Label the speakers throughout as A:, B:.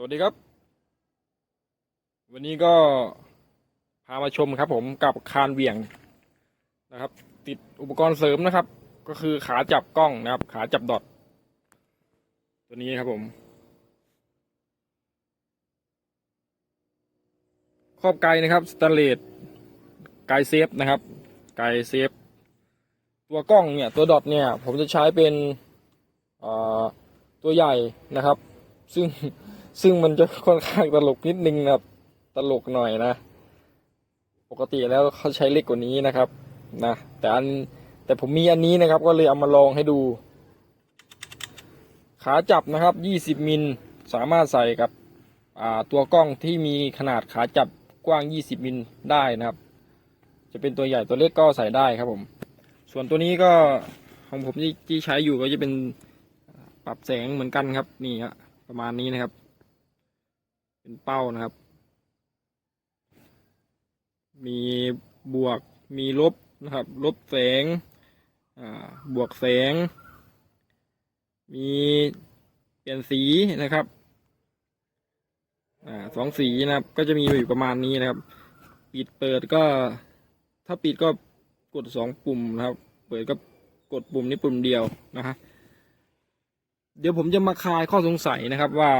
A: สวัสดีครับ วันนี้ก็พามาชมครับ ผมกับคานเวียงนะครับ ติดอุปกรณ์เสริมนะครับ ก็คือขาจับกล้องนะครับ ขาจับดอทตัวนี้ครับผม ครอบไกนะครับสแตนเลสไกเซฟนะครับ ไกเซฟ ตัวกล้องเนี่ยตัวดอทเนี่ย ผมจะใช้เป็นตัวใหญ่นะครับ ซึ่ง ซึ่งมันจะค่อนข้างตลกนิดนึงนะครับ ตลกหน่อยนะ ปกติแล้วเขาใช้เล็กกว่านี้นะครับนะแต่อันแต่ผมมีอันนี้นะครับ ก็เลยเอามาลองให้ดู ขาจับนะครับ 20มิลสามารถใส่กับตัวกล้องที่มีขนาดขาจับกว้าง 20มิลได้นะครับ จะเป็นตัวใหญ่ตัวเล็กก็ใส่ได้ครับผม ส่วนตัวนี้ก็ของผมที่ที่ใช้อยู่ก็จะเป็นปรับแสงเหมือนกันครับ นี่ฮะประมาณนี้นะครับ เป็นเป้านะครับ มีบวกมีลบนะครับ ลบแสงบวกแสง มีเปลี่ยนสีนะครับอสองสีนะครับ ก็จะมีอยู่ประมาณนี้นะครับ ปิดเปิดก็ ถ้าปิดก็กดสองปุ่มนะครับ เปิดก็กดปุ่มนี้ปุ่มเดียวนะฮะเดี๋ยวผมจะมาคลายข้อสงสัยนะครับว่า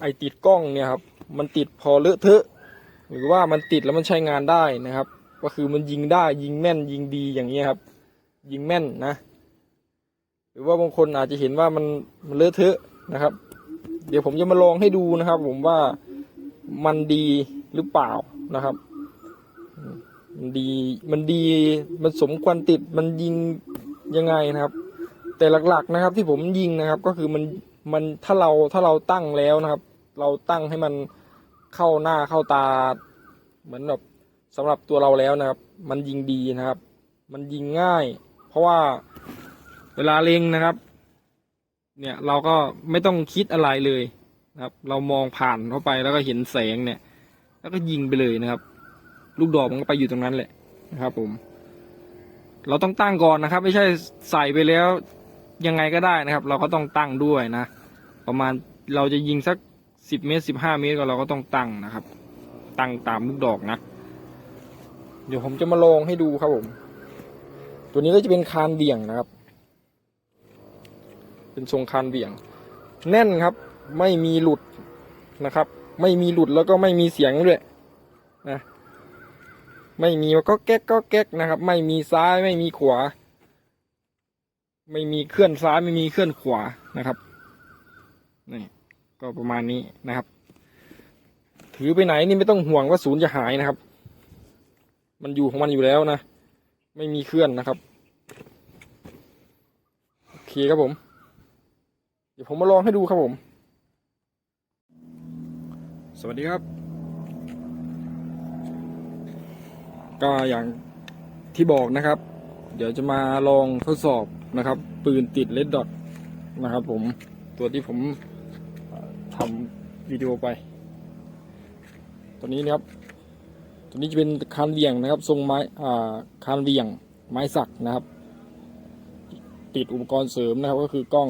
A: ไอติดกล้องเนี่ยครับมันติดพอเลอะเทอะ หรือว่ามันติดแล้วมันใช้งานได้นะครับ ก็คือมันยิงได้ยิงแม่นยิงดีอย่างนี้ยครับ ยิงแม่นนะ หรือว่าบางคนอาจจะเห็นว่ามันมันเลอะเทอะนะครับ เดี๋ยวผมจะมาลองให้ดูนะครับ ผมว่ามันดีหรือเปล่านะครับมันดีมันดีมันสมควรติดมันยิงยังไงนะครับ แต่หลักๆนะครับที่ผมยิงนะครับก็คือมัน มันถ้าเราถ้าเราตั้งแล้วนะครับ เราตั้งให้มันเข้าหน้าเข้าตา เหมือนแบบสำหรับตัวเราแล้วนะครับ มันยิงดีนะครับ มันยิงง่าย เพราะว่าเวลาเล็งนะครับ เนี่ยเราก็ไม่ต้องคิดอะไรเลยนะครับ เรามองผ่านเข้าไปแล้วก็เห็นแสงเนี่ย แล้วก็ยิงไปเลยนะครับ ลูกดอกมันก็ไปอยู่ตรงนั้นแหละนะครับ ผม เราต้องตั้งก่อนนะครับ ไม่ใช่ใส่ไปแล้วยังไงก็ได้นะครับ เราก็ต้องตั้งด้วยนะ ประมาณเราจะยิงสักสิบเมตรสิบห้าเมตรก็เราก็ต้องตั้งนะครับ ตั้งตามลูกดอกนะ เดี๋ยวผมจะมาลองให้ดูครับผม ตัวนี้ก็จะเป็นคานเบี่ยงนะครับ เป็นทรงคานเบี่ยง แน่นครับ ไม่มีหลุดนะครับ ไม่มีหลุดแล้วก็ไม่มีเสียงด้วยนะไม่มีก็แก๊กก็แก๊กนะครับ ไม่มีซ้ายไม่มีขวา ไม่มีเคลื่อนซ้ายไม่มีเคลื่อนขวานะครับ นี่ก็ประมาณนี้นะครับ ถือไปไหนนี่ไม่ต้องห่วงว่าศูนย์จะหายนะครับ มันอยู่ของมันอยู่แล้วนะ ไม่มีเคลื่อนนะครับโอเคครับผม เดี๋ยวผมมาลองให้ดูครับผม สวัสดีครับ ก็อย่างที่บอกนะครับ เดี๋ยวจะมาลองทดสอบนะครับ ปืนติดเลดดอทนะครับผมตัวที่ผม วิดีโอไป ตัวนี้นะครับ ตัวนี้จะเป็นคานเวี่ยงนะครับ ทรงไม้อ่าคานเวี่ยงไม้สักนะครับ ติดอุปกรณ์เสริมนะครับ ก็คือกล้อง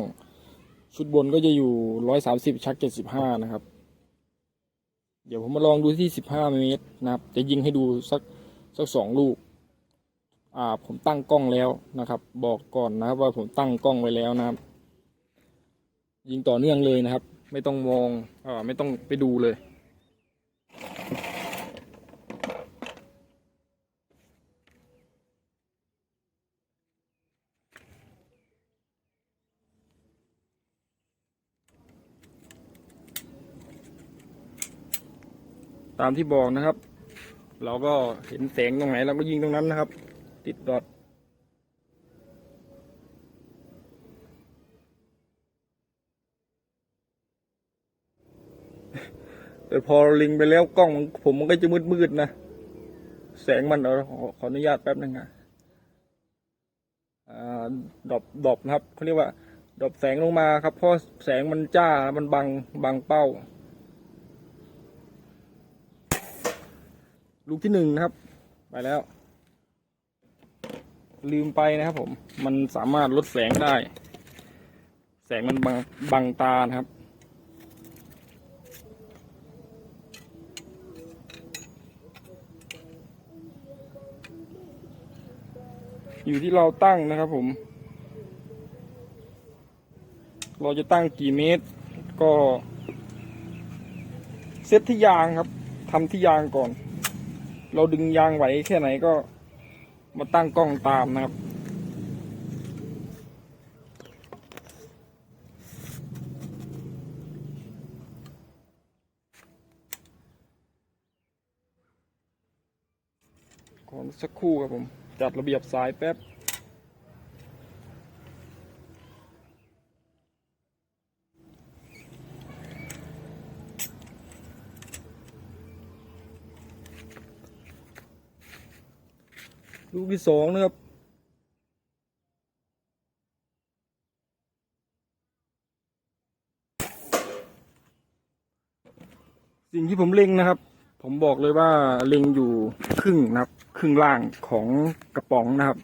A: ชุดบนก็จะอยู่ร้อยสามสิบชักเจ็ดสิบห้านะครับ เดี๋ยวผมมาลองดูที่สิบห้าเมตรนะครับ จะยิงให้ดูสักสักสองลูก อ่าผมตั้งกล้องแล้วนะครับ บอกก่อนนะครับว่าผมตั้งกล้องไว้แล้วนะครับ ยิงต่อเนื่องเลยนะครับ ไม่ต้องมองอ่าไม่ต้องไปดูเลย ตามที่บอกนะครับ เราก็เห็นแสงตรงไหนเราก็ยิงตรงนั้นนะครับ ติดดอท แต่พอลิงไปแล้วกล้องผมมันก็จะมืดๆนะ แสงมันเอาขอขอนุญาตแป๊บนึงนะอ่าดอบดอบนะครับเขาเรียกว่า ดอบแสงลงมาครับ เพราะแสงมันจ้ามันบังบังเป้า ลูกที่หนึ่งนะครับ ไปแล้ว ลืมไปนะครับผม มันสามารถลดแสงได้ แสงมันบังบังตานะครับ อยู่ที่เราตั้งนะครับผม เราจะตั้งกี่เมตร ก็เซตที่ยางครับทำที่ยางก่อน เราดึงยางไหวแค่ไหนก็มาตั้งกล้องตามนะครับขอสักครู่ครับผม จัดระเบียบสายแป๊บลูกที่สองนะครับสิ่งที่ผมเล็งนะครับ ผมบอกเลยว่าเล็งอยู่ ครึ่งนะครับ ครึ่งล่างของกระป๋องนะครับ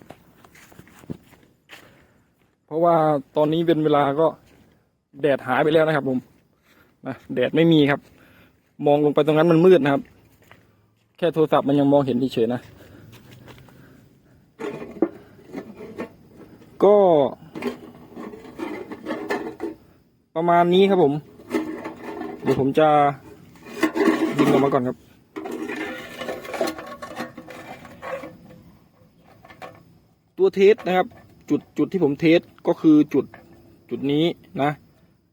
A: เพราะว่าตอนนี้เป็นเวลาก็แดดหายไปแล้วนะครับ ผมนะแดดไม่มีครับ มองลงไปตรงนั้นมันมืดนะครับ แค่โทรศัพท์มันยังมองเห็นเฉยๆนะ ก็ ประมาณนี้ครับผม เดี๋ยวผมจะดึงออกมาก่อนครับ ตัวเทสนะครับ จุดจุดที่ผมเทสก็คือจุดจุดนี้นะ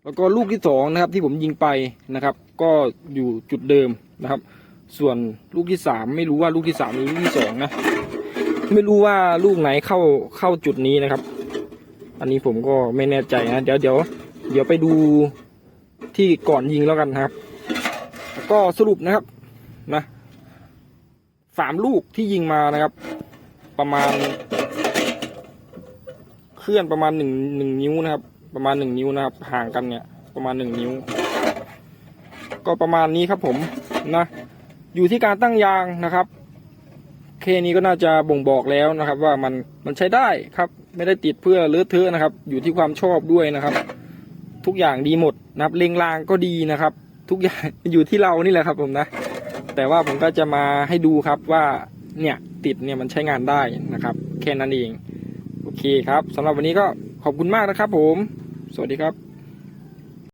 A: แล้วก็ลูกที่สองนะครับที่ผมยิงไปนะครับ ก็อยู่จุดเดิมนะครับ ส่วนลูกที่สามไม่รู้ว่าลูกที่สามหรือลูกที่สองนะไม่รู้ว่าลูกไหนเข้าเข้าจุดนี้นะครับ อันนี้ผมก็ไม่แน่ใจนะเดี๋ยวเดี๋ยวเดี๋ยวไปดูที่ก่อนยิงแล้วกันครับ ก็สรุปนะครับนะสามลูกที่ยิงมานะครับ ประมาณ เคลื่อนประมาณหนึ่งหนึ่งนิ้วนะครับ ประมาณหนึ่งนิ้วนะครับ ห่างกันเนี่ย ประมาณหนึ่งนิ้ว ก็ประมาณนี้ครับผมนะอยู่ที่การตั้งยางนะครับ เคนี้ก็น่าจะบ่งบอกแล้วนะครับ ว่ามันมันใช้ได้ครับ ไม่ได้ติดเพื่อเลอะเทอะนะครับ อยู่ที่ความชอบด้วยนะครับ ทุกอย่างดีหมดนะครับเล็งรางก็ดีนะครับ ทุกอย่างอยู่ที่เรานี่แหละครับ ผมนะ แต่ว่าผมก็จะมาให้ดูครับว่าเนี่ยติดเนี่ยมันใช้งานได้นะครับ แค่นั้นเอง เคครับสำหรับวันนี้ก็ขอบคุณมากนะครับผม สวัสดีครับ